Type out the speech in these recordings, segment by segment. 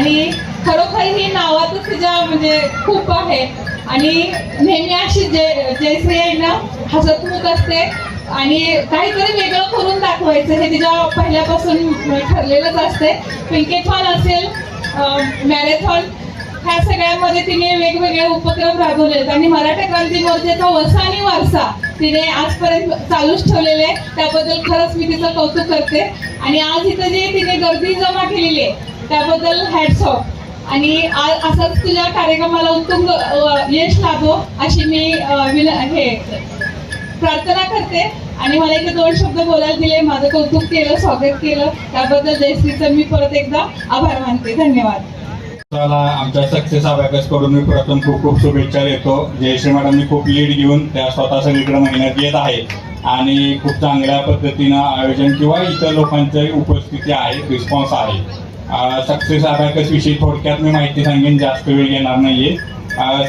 आणि खरोखर ही नावातच तिच्या म्हणजे खूप आहे. आणि नेहमी अशी जय जयश्री आहे ना हसतमुख असते. आणि काहीतरी वेगळं करून दाखवायचं हे तिच्या पहिल्यापासून ठरलेलंच असते. पिंकेथॉन असेल मॅरेथॉन. ह्या सगळ्यामध्ये तिने वेगवेगळे उपक्रम राबवले आहेत आणि मराठा क्रांती मोर्चाचा वसा आणि वारसा तिने आजपर्यंत चालूच ठेवलेले आहे. त्याबद्दल खरंच मी तिचं कौतुक करते. आणि आज इथं जे तिने गर्दी जमा केलेली आहे त्याबद्दल हॅट्स ऑफ आणि असंच तुझ्या कार्यक्रमाला उत्तुंग यश लाभो अशी मी विन हे प्रार्थना करते. आणि मला इथे दोन शब्द बोलायला दिले. माझं कौतुक केलं स्वागत केलं. त्याबद्दल जयश्रीचं मी परत एकदा आभार मानते. धन्यवाद. आमच्या सक्सेस अभ्यास करून मी प्रथम खूप खूप शुभेच्छा देतो. जयश्री मॅडमनी खूप लीड घेऊन त्या स्वतः सगळीकडे महिन्यात येत आहे. आणि खूप चांगल्या पद्धतीनं आयोजन किंवा इतर लोकांची उपस्थिती आहे रिस्पॉन्स आहे. सक्सेस अभ्याकस विषयी थोडक्यात मी माहिती सांगेन जास्त वेळ घेणार नाहीये.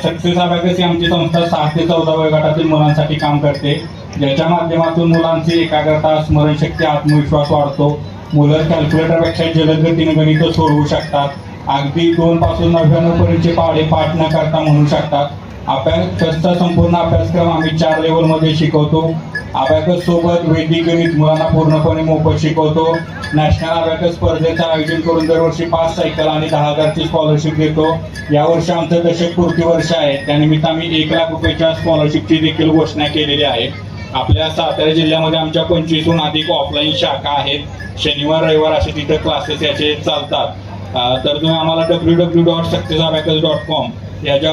सक्सेस अभ्यास ही आमची संस्था सहा ते चौदा वयोगटातील मुलांसाठी काम करते. ज्याच्या माध्यमातून मुलांची एकाग्रता स्मरणशक्ती आत्मविश्वास वाढतो. मुलं कॅल्क्युलेटरपेक्षा जलद गतीने गणित सोडवू शकतात. अगदी दोन पासून नव्याण्णव पर्यंतचे पाढे पाठ न करता म्हणू शकतात. अभ्यासचा संपूर्ण अभ्यासक्रम आम्ही चार लेवलमध्ये शिकवतो. अभ्यास सोबत वैदिक गणित मुलांना पूर्णपणे मोफत शिकवतो. नॅशनल अभ्यास स्पर्धेचं आयोजन करून दरवर्षी पाच सायकल आणि दहा हजारची स्कॉलरशिप देतो यावर्षी आमचं दशक पूर्ती वर्ष आहे. त्यानिमित्त आम्ही एक लाख रुपयाच्या स्कॉलरशिपची देखील घोषणा केलेली आहे. आपल्या सातारा जिल्ह्यामध्ये आमच्या पंचवीसहून अधिक ऑफलाईन शाखा आहेत. शनिवार रविवार असे तिथे क्लासेस याचे चालतात. तर तुम्ही आम्हाला डब्ल्यू डब्ल्यू डॉट सक्सेस मॅकल डॉट कॉम याच्या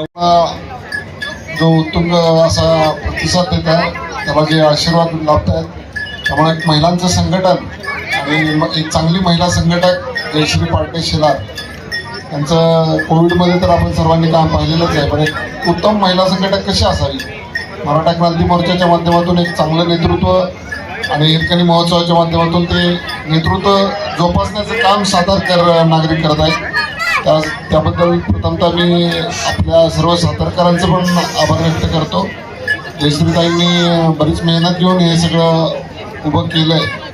जो उत्तुंग असा प्रतिसाद देत आहे त्याला जे आशीर्वाद लाभत आहेत त्यामुळे एक महिलांचं संघटन आणि एक चांगली महिला संघटक जयश्री पार्टे शेलार त्यांचं कोविडमध्ये तर आपण सर्वांनी काम पाहिलेलंच आहे पण एक उत्तम महिला संघटक कशी असावी? मराठा क्रांती मोर्चाच्या माध्यमातून एक चांगलं नेतृत्व आणि हिरकणी महोत्सवाच्या माध्यमातून ते नेतृत्व जोपासण्याचं काम सादर कर नागरिक करत आहेत. त्या त्याबद्दल प्रथमतः मी आपल्या सर्व सातारकरांचं पण आभार व्यक्त करतो. जयश्रीताईंनी बरीच मेहनत घेऊन हे सगळं उभं केलं आहे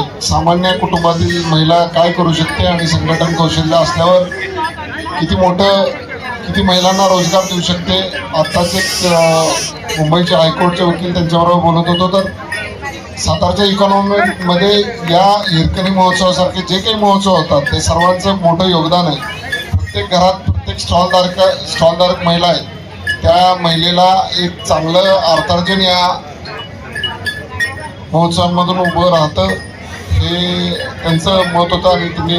एक सामान्य कुटुंबातील महिला काय करू शकते आणि संघटन कौशल्य असल्यावर किती मोठं किती महिलांना रोजगार देऊ शकते? आत्ताच एक मुंबईचे हायकोर्टचे वकील त्यांच्याबरोबर बोलत होतो तर सातारच्या इकॉनॉमीमध्ये या हिरकणी महोत्सवासारखे जे काही महोत्सव होतात ते सर्वांचं मोठं योगदान आहे. प्रत्येक घरात प्रत्येक स्टॉलधारक स्टॉलधारक महिला आहेत. त्या महिलेला एक चांगलं अर्थार्जन या महोत्सवांमधून उभं राहतं. हे त्यांचं मत होतं आणि तुम्ही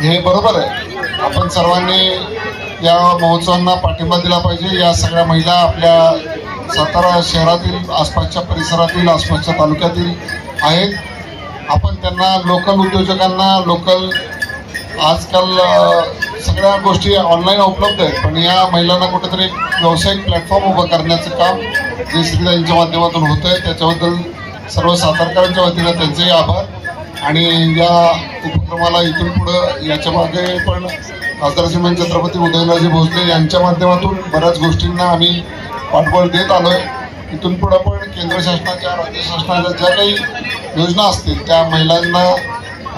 हे बरोबर आहे. आपण सर्वांनी या महोत्सवांना पाठिंबा दिला पाहिजे. या सगळ्या महिला आपल्या सातारा शहरातील आसपासच्या परिसरातील आसपासच्या तालुक्यातील आहेत. आपण त्यांना लोकल उद्योजकांना लोकल आजकाल सगळ्या गोष्टी ऑनलाईन उपलब्ध आहेत. पण या महिलांना कुठेतरी एक व्यावसायिक प्लॅटफॉर्म उभं करण्याचं काम जे श्रीदाईंच्या माध्यमातून होतं आहे त्याच्याबद्दल सर्व सातारकरांच्या वतीनं त्यांचेही आभार. आणि या उपक्रमाला इथून पुढं याच्या मागे पण खासदार श्रीमान छत्रपती उदयनराजे भोसले यांच्या माध्यमातून बऱ्याच गोष्टींना आम्ही पाठबळ देत आलं इथून पुढं पण केंद्र शासनाच्या राज्य शासनाच्या ज्या काही योजना असतील त्या महिलांना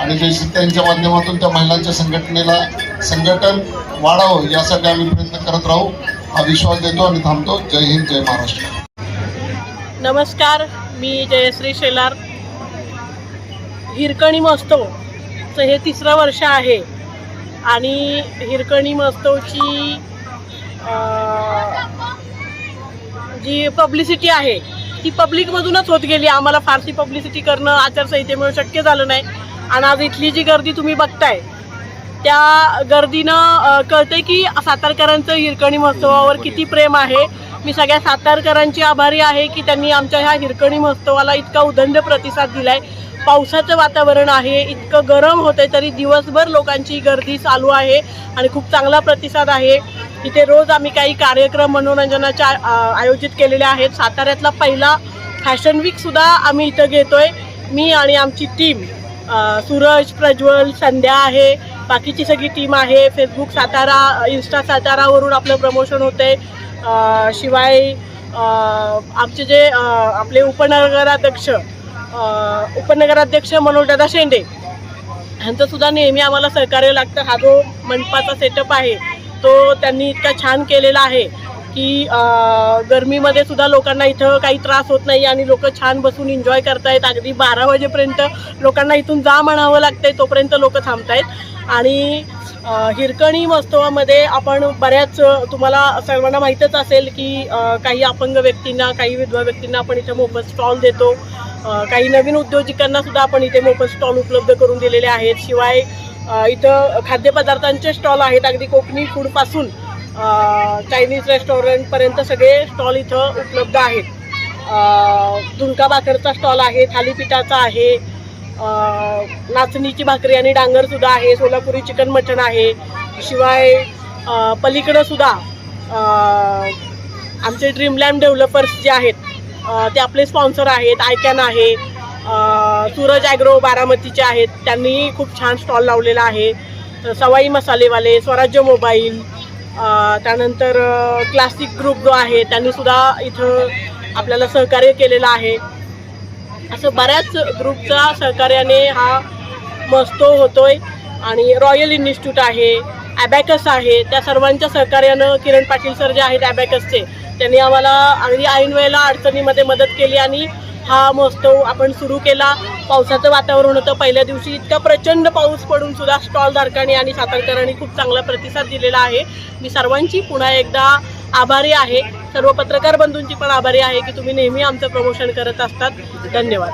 आणि जयश्री माध्यमातून त्या महिलांच्या संघटनेला संघटन वाढावं यासाठी आम्ही प्रयत्न करत राहू. हा विश्वास देतो आणि थांबतो. जय हिंद जय महाराष्ट्र. नमस्कार मी जयश्री शेलार. हिरकणी महोत्सवचं हे तिसरं वर्ष आहे. आणि हिरकणी महोत्सवची जी पब्लिसिटी आहे ती पब्लिकमधूनच होत गेली. आम्हाला फारशी पब्लिसिटी करणं आचारसंहितेमुळे शक्य झालं नाही. आणि आज इथली जी गर्दी तुम्ही बघताय त्या गर्दीनं कळते की सातारकरांचं हिरकणी महोत्सवावर किती प्रेम आहे. मी सगळ्या सातारकरांची आभारी आहे की त्यांनी आमच्या ह्या हिरकणी महोत्सवाला इतका उदंड प्रतिसाद दिलाय. पावसाचं वातावरण आहे इतकं गरम होतंय तरी दिवसभर लोकांची गर्दी चालू आहे आणि खूप चांगला प्रतिसाद आहे. इथे रोज आम्ही काही कार्यक्रम मनोरंजनाच्या आयोजित केलेले आहेत. साताऱ्यातला पहिला फॅशन वीक सुद्धा आम्ही इथं घेतोय. मी आणि आमची टीम सूरज प्रज्वल संध्या आहे. बाकीची सगळी टीम आहे. फेसबुक सातारा इन्स्टा सातारावरून आपलं प्रमोशन होतंय. शिवाय आमचे जे आपले उपनगराध्यक्ष उपनगराध्यक्ष मनोजदादा शेंडे ह्यांचंसुद्धा नेहमी आम्हाला सहकार्य लागतं. हा जो मंडपाचा सेटअप आहे तो त्यांनी इतका छान केलेला आहे की गरमीमध्ये सुद्धा लोकांना इथं काही त्रास होत नाही आणि लोक छान बसून एन्जॉय करतायत. अगदी बारा वाजेपर्यंत लोकांना इथून जा म्हणावं लागतंय तोपर्यंत लोक थांबतायत. आणि हिरकणी महोत्सवामध्ये आपण बऱ्याच तुम्हाला सर्वांना माहीतच असेल की काही अपंग व्यक्तींना काही विधवा व्यक्तींना आपण इथे मोफत स्टॉल देतो. काही नवीन उद्योजकांना सुद्धा आपण इथे मोफत स्टॉल उपलब्ध करून दिलेले आहेत. शिवाय इथं खाद्यपदार्थांचे स्टॉल आहेत अगदी कोकणी फूडपासून चायनीज रेस्टॉरंटपर्यंत सगळे स्टॉल इथं उपलब्ध आहेत. झुणका भाकरचा स्टॉल आहे थालीपीठाचा आहे नाचणीची भाकरी आणि डांगरसुद्धा आहे सोलापुरी चिकन मटण आहे. शिवाय पलीकडंसुद्धा सुद्धा आमचे ड्रीमलँड डेव्हलपर्स जे आहेत ते आपले स्पॉन्सर आहेत आयकॅन आहे. सूरज ॲग्रो बारामतीचे आहेत. त्यांनीही खूप छान स्टॉल लावलेला आहे. सवाई मसालेवाले स्वराज्य मोबाईल त्यानंतर क्लासिक ग्रुप जो आहे त्यांनीसुद्धा इथं आपल्याला सहकार्य केलेलं आहे. असं बऱ्याच ग्रुपचा सहकार्याने हा मस्तो होतोय. आणि रॉयल इन्स्टिट्यूट आहे ॲबॅकस आहे त्या सर्वांच्या सहकार्यानं किरण पाटील सर जे आहेत ॲबॅकसचे त्यांनी आम्हाला अगदी ऐन वेळेला अडचणीमध्ये मदत केली आणि हा महोत्सव आपण सुरू केला. पावसाचं वातावरण होतं. पहिल्या दिवशी इतका प्रचंड पाऊस पडून सुद्धा स्टॉलधारकांनी आणि सातारकरांनी खूप चांगला प्रतिसाद दिलेला आहे. मी सर्वांची पुन्हा एकदा आभारी आहे. सर्व पत्रकार बंधूंची पण आभारी आहे की तुम्ही नेहमी आमचं प्रमोशन करत असतात. धन्यवाद.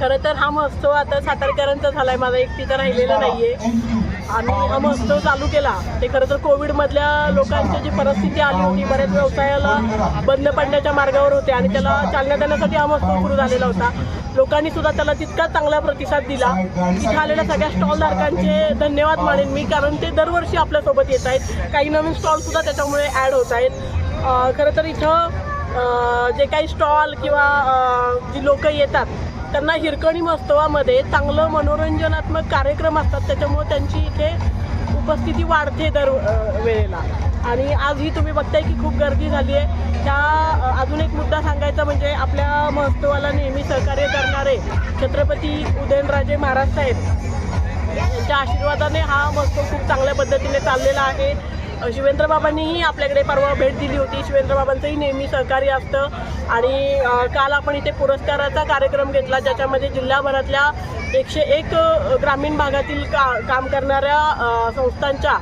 खरं तर हा महोत्सव आता सातारकरांचा आहे माझा एकटीचा राहिलेला नाहीये. आम्ही हा महोत्सव चालू केला. ते खरं तर कोविडमधल्या लोकांची जी परिस्थिती आली होती बऱ्याच व्यवसायाला बंद पडण्याच्या मार्गावर होते आणि त्याला चालना देण्यासाठी हा महोत्सव सुरू झालेला होता. लोकांनी सुद्धा त्याला तितका चांगला प्रतिसाद दिला. इथे आलेल्या सगळ्या स्टॉलधारकांचे धन्यवाद मानेन मी कारण ते दरवर्षी आपल्यासोबत येत आहेत. काही नवीन स्टॉलसुद्धा त्याच्यामुळे ॲड होत आहेत. खरं तर इथं जे काही स्टॉल किंवा जी लोकं येतात त्यांना हिरकणी महोत्सवामध्ये चांगलं मनोरंजनात्मक कार्यक्रम असतात त्याच्यामुळे त्यांची इथे उपस्थिती वाढते दर वेळेला. आणि आजही तुम्ही बघताय की खूप गर्दी झाली आहे. त्या अजून एक मुद्दा सांगायचा म्हणजे आपल्या महोत्सवाला नेहमी सहकार्य करणारे छत्रपती उदयनराजे महाराज साहेब. यांच्या आशीर्वादाने हा महोत्सव खूप चांगल्या पद्धतीने चाललेला आहे. अ, शिवेंद्र बाबांनीही आपल्याकडे परवा भेट दिली होती. शिवेंद्र बाबांचंही नेहमी सहकार्य असतं. आणि काल आपण इथे पुरस्काराचा कार्यक्रम घेतला ज्याच्यामध्ये जिल्हाभरातल्या एकशे एक ग्रामीण भागातील का काम करणाऱ्या संस्थांच्या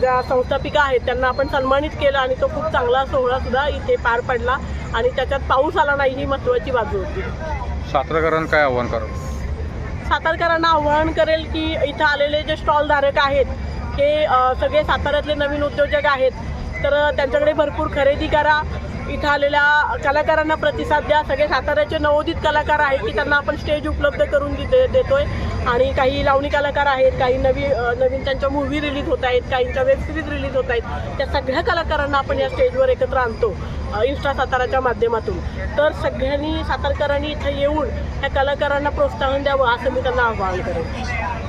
ज्या संस्थापिका आहेत त्यांना आपण सन्मानित केलं आणि तो खूप चांगला सोहळा सुद्धा इथे पार पडला. आणि त्याच्यात पाऊस आला नाही ही महत्त्वाची बाजू होती. सातारकरांना काय आव्हान करा? सातारकरांना आव्हान करेल की इथं आलेले जे स्टॉल धारक आहेत हे सगळे साताऱ्यातले नवीन उद्योजक आहेत तर त्यांच्याकडे भरपूर खरेदी करा. इथं आलेल्या कलाकारांना प्रतिसाद द्या. सगळे साताऱ्याचे नवोदित कलाकार आहेत की त्यांना आपण स्टेज उपलब्ध करून दे देतोय. आणि काही लावणी कलाकार आहेत काही नवी नवीन त्यांच्या मूव्ही रिलीज होत आहेत काहींच्या वेबसिरीज रिलीज होत आहेत. त्या सगळ्या कलाकारांना आपण या स्टेजवर एकत्र आणतो इन्स्टा साताराच्या माध्यमातून. तर सगळ्यांनी सातारकरांनी इथं येऊन त्या कलाकारांना प्रोत्साहन द्यावं असं मी त्यांना आवाहन करेन.